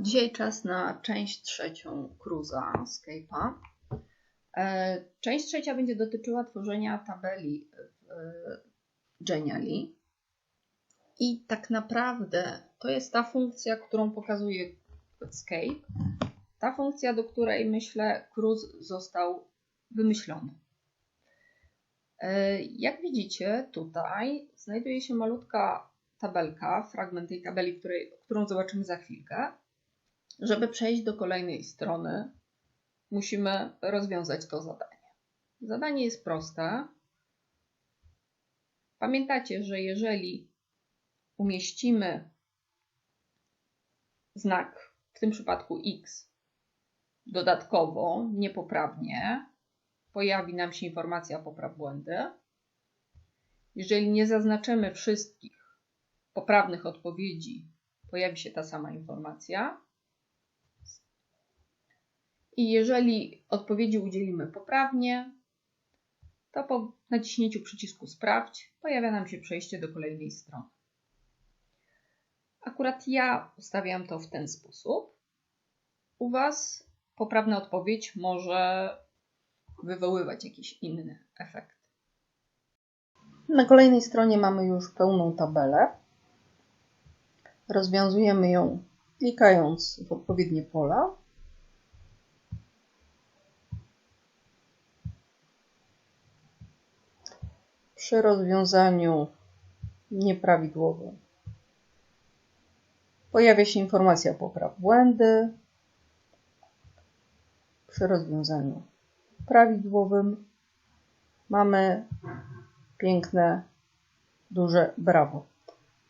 Dzisiaj czas na część trzecią cruza Skype'a. E, Część trzecia będzie dotyczyła tworzenia tabeli w e, Genially. I tak naprawdę to jest ta funkcja, którą pokazuje Skype. Ta funkcja, do której myślę Cruz został wymyślony. E, Jak widzicie, tutaj znajduje się malutka tabelka, fragment tej tabeli, której, którą zobaczymy za chwilkę. Żeby przejść do kolejnej strony, musimy rozwiązać to zadanie. Zadanie jest proste. Pamiętacie, że jeżeli umieścimy znak, w tym przypadku x, dodatkowo, niepoprawnie, pojawi nam się informacja popraw błędy. Jeżeli nie zaznaczymy wszystkich poprawnych odpowiedzi, pojawi się ta sama informacja. I jeżeli odpowiedzi udzielimy poprawnie, to po naciśnięciu przycisku Sprawdź pojawia nam się przejście do kolejnej strony. Akurat ja ustawiam to w ten sposób. U Was poprawna odpowiedź może wywoływać jakiś inny efekt. Na kolejnej stronie mamy już pełną tabelę. Rozwiązujemy ją klikając w odpowiednie pola. Przy rozwiązaniu nieprawidłowym pojawia się informacja popraw błędy. Przy rozwiązaniu prawidłowym mamy piękne, duże brawo.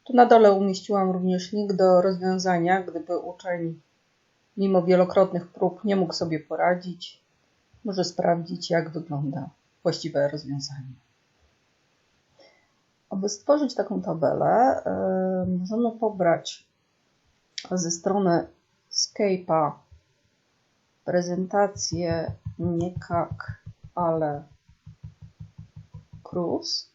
Tu na dole umieściłam również link do rozwiązania, gdyby uczeń mimo wielokrotnych prób nie mógł sobie poradzić, może sprawdzić, jak wygląda właściwe rozwiązanie. Aby stworzyć taką tabelę, możemy pobrać ze strony Skype'a prezentację nie kak, ale Cruz.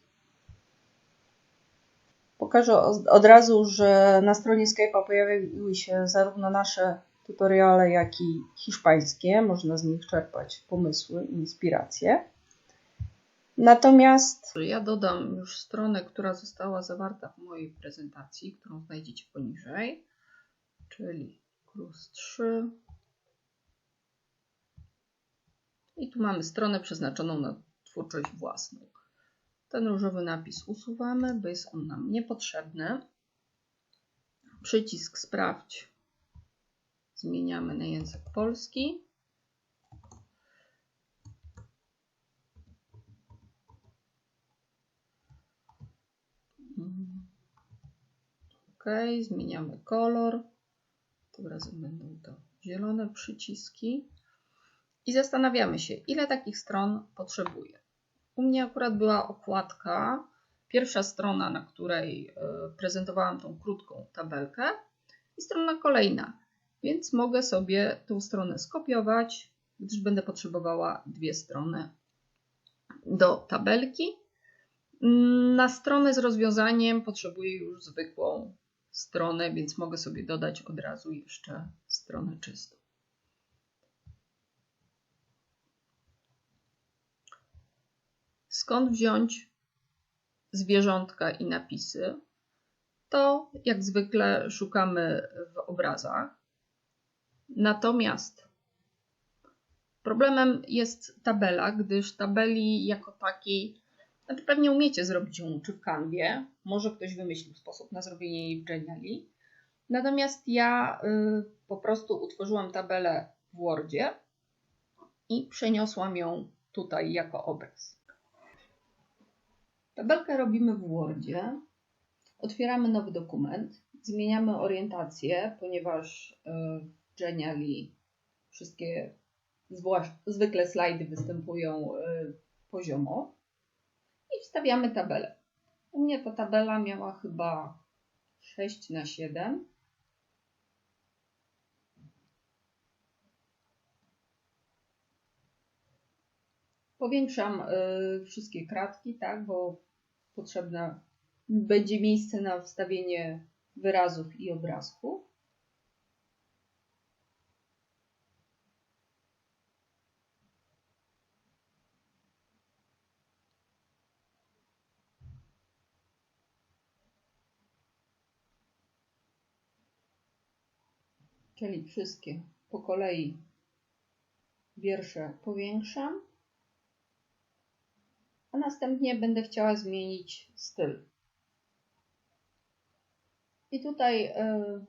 Pokażę od razu, że na stronie Skype'a pojawiły się zarówno nasze tutoriale, jak i hiszpańskie. Można z nich czerpać pomysły inspiracje. Natomiast ja dodam już stronę, która została zawarta w mojej prezentacji, którą znajdziecie poniżej, czyli Cruz 3. I tu mamy stronę przeznaczoną na twórczość własną. Ten różowy napis usuwamy, bo jest on nam niepotrzebny. Przycisk sprawdź zmieniamy na język polski. Zmieniamy kolor. Tym razem będą to zielone przyciski. I zastanawiamy się, ile takich stron potrzebuję. U mnie akurat była okładka, pierwsza strona, na której prezentowałam tą krótką tabelkę i strona kolejna, więc mogę sobie tą stronę skopiować, gdyż będę potrzebowała dwie strony do tabelki. Na stronę z rozwiązaniem potrzebuję już zwykłą stronę, więc mogę sobie dodać od razu jeszcze stronę czystą. Skąd wziąć zwierzątka i napisy? To jak zwykle szukamy w obrazach. Natomiast problemem jest tabela, gdyż tabeli jako takiej, znaczy pewnie umiecie zrobić ją czy w Canwie, może ktoś wymyślił sposób na zrobienie jej w Genially. Natomiast ja y, po prostu utworzyłam tabelę w Wordzie i przeniosłam ją tutaj jako obraz. Tabelkę robimy w Wordzie. Otwieramy nowy dokument. Zmieniamy orientację, ponieważ w Genially wszystkie zwykle slajdy występują poziomo. I wstawiamy tabelę. U mnie ta tabela miała chyba 6 na 7. Powiększam wszystkie kratki, tak, bo potrzebne będzie miejsce na wstawienie wyrazów i obrazków. Czyli wszystkie. Po kolei wiersze powiększam, a następnie będę chciała zmienić styl. I tutaj yy,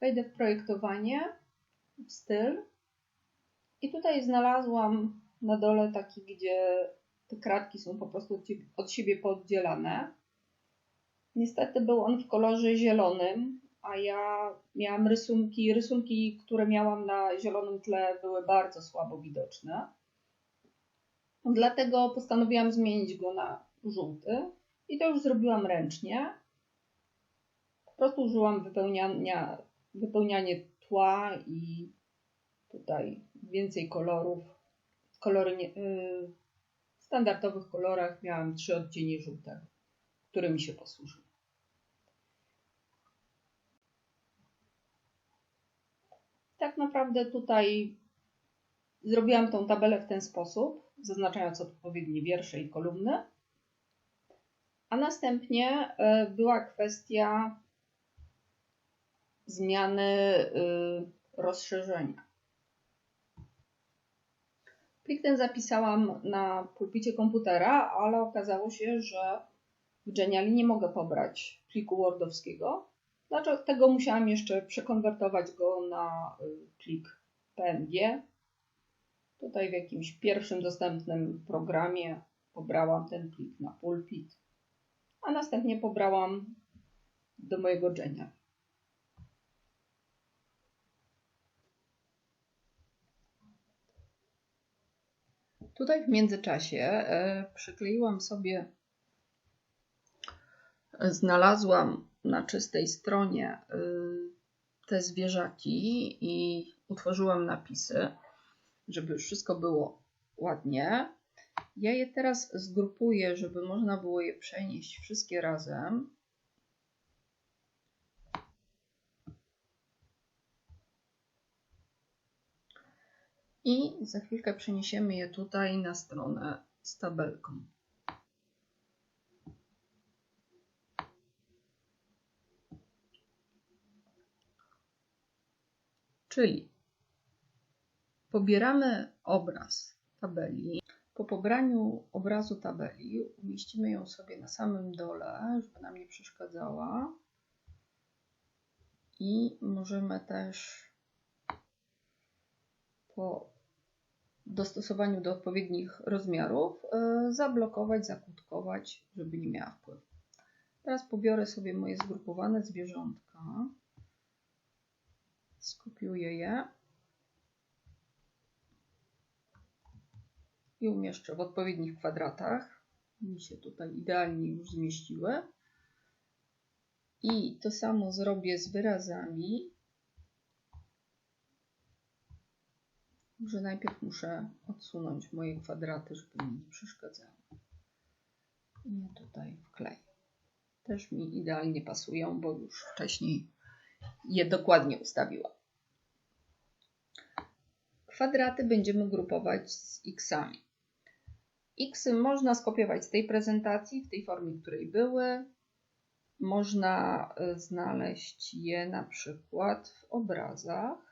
wejdę w projektowanie, w styl. I tutaj znalazłam na dole taki, gdzie te kratki są po prostu od siebie poddzielane. Niestety był on w kolorze zielonym, a ja miałam rysunki, rysunki, które miałam na zielonym tle były bardzo słabo widoczne. Dlatego postanowiłam zmienić go na żółty i to już zrobiłam ręcznie. Po prostu użyłam wypełniania, wypełnianie tła i tutaj więcej kolorów. Kolory nie, yy, standardowych kolorach miałam trzy odcienie żółtego, którymi się posłużyłam. Tak naprawdę tutaj zrobiłam tą tabelę w ten sposób, zaznaczając odpowiednie wiersze i kolumny. A następnie e, była kwestia zmiany e, rozszerzenia. Ten zapisałam na pulpicie komputera, ale okazało się, że w Geniali nie mogę pobrać pliku wordowskiego. Dlatego musiałam jeszcze przekonwertować go na y, plik PNG. Tutaj w jakimś pierwszym dostępnym programie pobrałam ten plik na pulpit, a następnie pobrałam do mojego Geniali. Tutaj w międzyczasie e, przykleiłam sobie, znalazłam na czystej stronie e, te zwierzaki i utworzyłam napisy, żeby wszystko było ładnie. Ja je teraz zgrupuję, żeby można było je przenieść wszystkie razem. I za chwilkę przeniesiemy je tutaj na stronę z tabelką. Czyli pobieramy obraz tabeli. Po pobraniu obrazu tabeli umieścimy ją sobie na samym dole, żeby nam nie przeszkadzała. I możemy też po dostosowaniu do odpowiednich rozmiarów e, zablokować, zakutkować, żeby nie miała wpływu. Teraz pobiorę sobie moje zgrupowane zwierzątka, skopiuję je i umieszczę w odpowiednich kwadratach. Mi się tutaj idealnie już zmieściły. I to samo zrobię z wyrazami. Że najpierw muszę odsunąć moje kwadraty, żeby mi nie przeszkadzały. I je tutaj wkleję. Też mi idealnie pasują, bo już wcześniej je dokładnie ustawiłam. Kwadraty będziemy grupować z xami. Xy można skopiować z tej prezentacji w tej formie, w której były. Można e, znaleźć je na przykład w obrazach.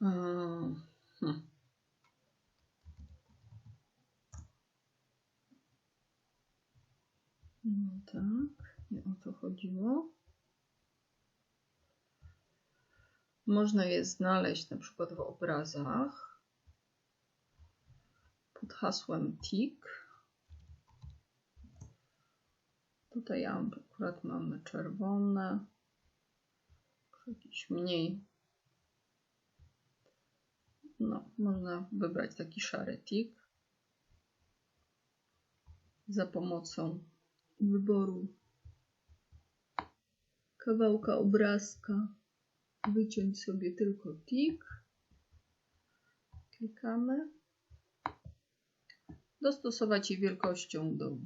Hmm. No tak, nie o to chodziło. Można je znaleźć na przykład w obrazach pod hasłem TIK. Tutaj akurat mamy czerwone, jakiś mniej no, można wybrać taki szary tik za pomocą wyboru kawałka obrazka. Wyciąć sobie tylko tik. Klikamy. Dostosować je wielkością do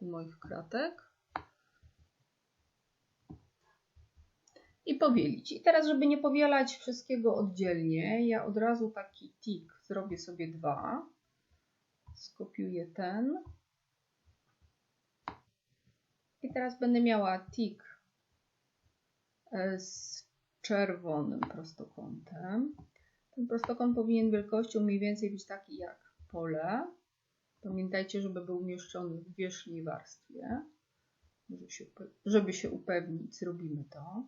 moich kratek i powielić. I teraz, żeby nie powielać wszystkiego oddzielnie, ja od razu taki tik zrobię sobie dwa. Skopiuję ten. I teraz będę miała tik e, z czerwonym prostokątem. Ten prostokąt powinien wielkością mniej więcej być taki jak pole. Pamiętajcie, żeby był umieszczony w wierzchniej warstwie. Żeby się upewnić, zrobimy to.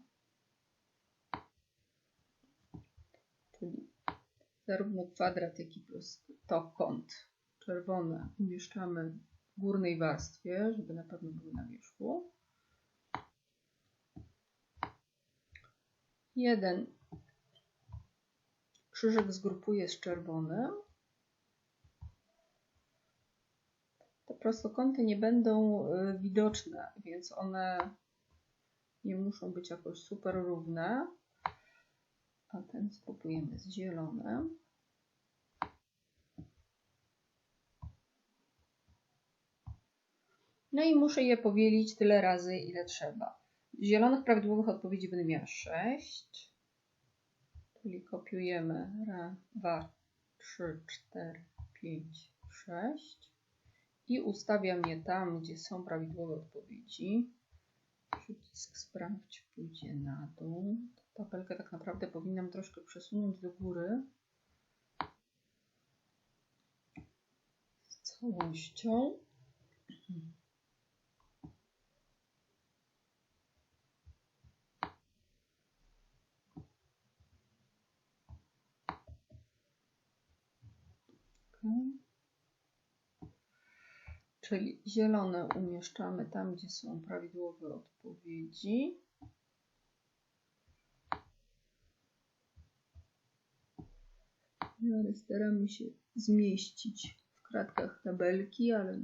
Czyli zarówno kwadrat, jak i prostokąt czerwone umieszczamy w górnej warstwie, żeby na pewno były na wierzchu. Jeden krzyżyk zgrupuję z czerwonym. Te prostokąty nie będą y, widoczne, więc one nie muszą być jakoś super równe. A ten spopujemy z zielonym. No i muszę je powielić tyle razy, ile trzeba. Zielonych prawidłowych odpowiedzi będę miała 6. Czyli kopiujemy 2, 3, 4, 5, 6 i ustawiam je tam, gdzie są prawidłowe odpowiedzi. Przycisk sprawdź pójdzie na dół. Tabelkę tak naprawdę powinnam troszkę przesunąć do góry. Z całością. Czyli zielone umieszczamy tam, gdzie są prawidłowe odpowiedzi. Ale staramy się zmieścić w kratkach tabelki, ale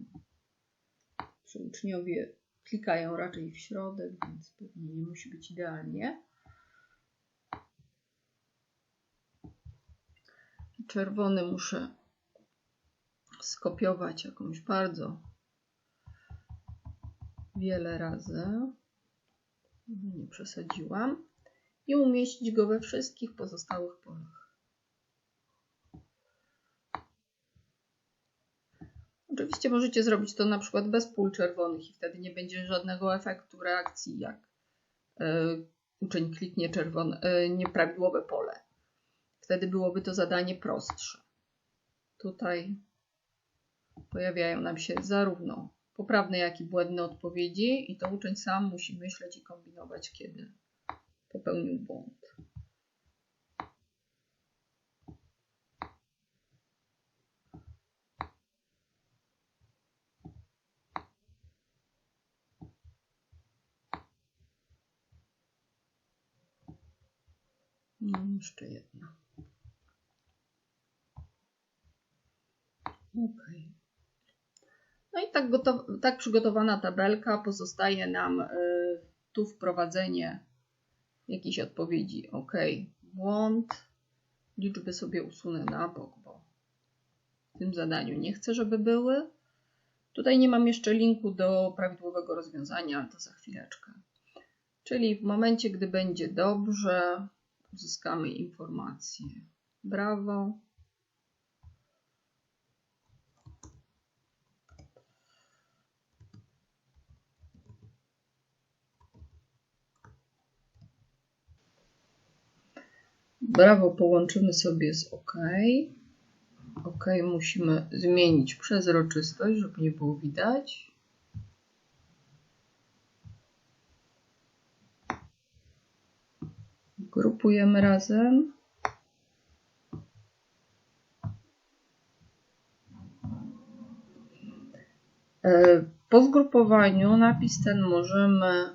uczniowie klikają raczej w środek, więc pewnie nie musi być idealnie. Czerwony muszę skopiować jakąś bardzo wiele razy. Nie przesadziłam. I umieścić go we wszystkich pozostałych polach. Oczywiście możecie zrobić to na przykład bez pól czerwonych i wtedy nie będzie żadnego efektu reakcji, jak yy, uczeń kliknie czerwone, nieprawidłowe pole. Wtedy byłoby to zadanie prostsze. Tutaj pojawiają nam się zarówno poprawne, jak i błędne odpowiedzi i to uczeń sam musi myśleć i kombinować, kiedy popełnił błąd. No, jeszcze jedna. Ok. No i tak, tak przygotowana tabelka pozostaje nam y, tu wprowadzenie jakiejś odpowiedzi. Ok, błąd, liczby sobie usunę na bok, bo w tym zadaniu nie chcę, żeby były. Tutaj nie mam jeszcze linku do prawidłowego rozwiązania, ale to za chwileczkę. Czyli w momencie, gdy będzie dobrze, uzyskamy informację. Brawo. Brawo połączymy sobie z OK. OK musimy zmienić przezroczystość, żeby nie było widać. Grupujemy razem. E, po zgrupowaniu napis ten możemy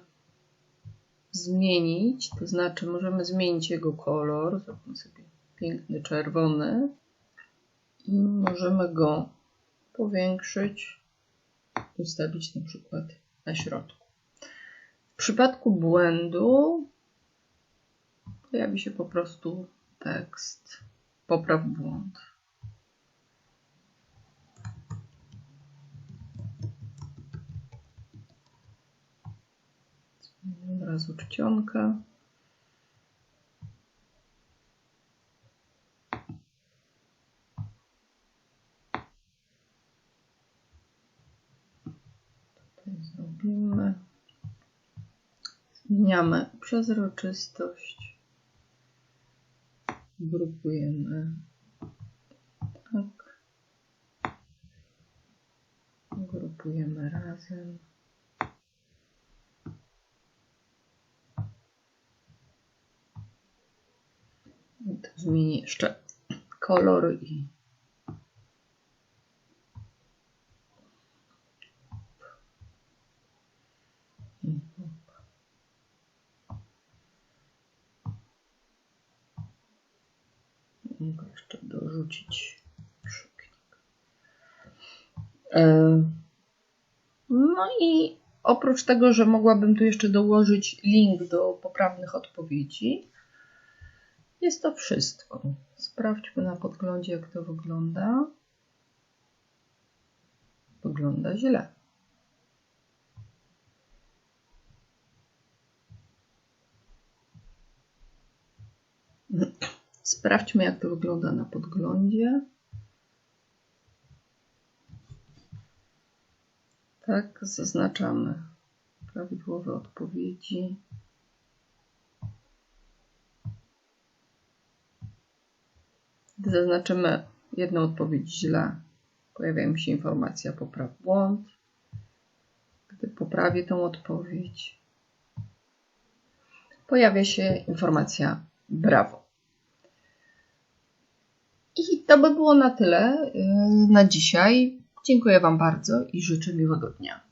zmienić, to znaczy możemy zmienić jego kolor, zróbmy sobie piękny czerwony i możemy go powiększyć, ustawić na przykład na środku. W przypadku błędu pojawi się po prostu tekst popraw błąd. Zmienię od razu czcionkę. Tutaj zrobimy. Zmieniamy przezroczystość. Grupujemy tak. Grupujemy razem. I to zmieni jeszcze kolor i Mogę jeszcze dorzucić przyklik. E, No i oprócz tego, że mogłabym tu jeszcze dołożyć link do poprawnych odpowiedzi, jest to wszystko. Sprawdźmy na podglądzie, jak to wygląda. Wygląda źle. Sprawdźmy, jak to wygląda na podglądzie. Tak, zaznaczamy prawidłowe odpowiedzi. Gdy zaznaczymy jedną odpowiedź źle, pojawia mi się informacja popraw błąd. Gdy poprawię tą odpowiedź, pojawia się informacja brawo. I to by było na tyle y, na dzisiaj. Dziękuję Wam bardzo i życzę miłego dnia.